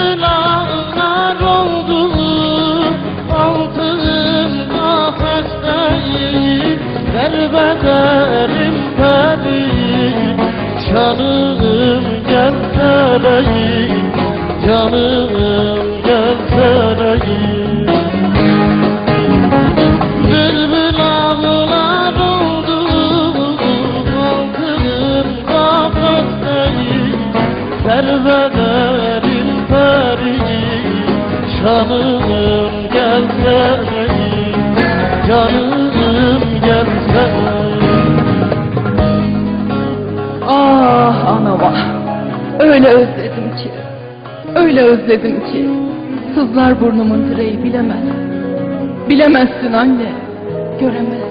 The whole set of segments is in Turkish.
Aslanlar oldu. Altında hastayı Derbederim beni Canım gel sarayı Canım gel sarayı Canım gelsene Canım gelsene Ah ana vah. Öyle özledim ki. Öyle özledim ki. Sızlar burnumun direği bilemez. Bilemezsin anne. Göremezsin.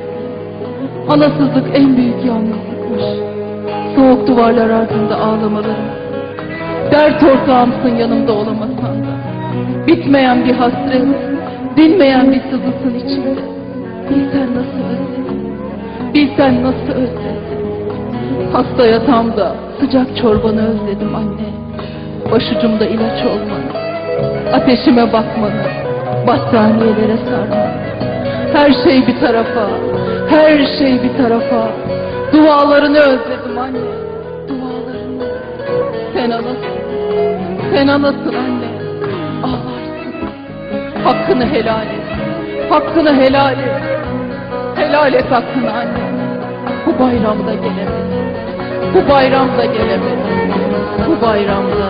Anasızlık en büyük yalnızlıkmış. Soğuk duvarlar ardında ağlamalarım. Dert ortağımsın yanımda olamasan da. Bitmeyen bir hasret, dinmeyen bir sızısın içimde. Bilsen nasıl özledim. Bilsen nasıl özledim. Hasta yatağımda sıcak çorbanı özledim anne. Başucumda ilaç olmanı, ateşime bakmanı, battaniyelere sarmanı. Her şey bir tarafa, her şey bir tarafa. Dualarını özledim anne, dualarını. Sen anasın, sen anasın anne. Ağlarsın. Hakkını helal et, hakkını helal et. Helal et hakkını anne. Bu bayramda gelemedim. Bu bayramda gelemedim. Bu bayramda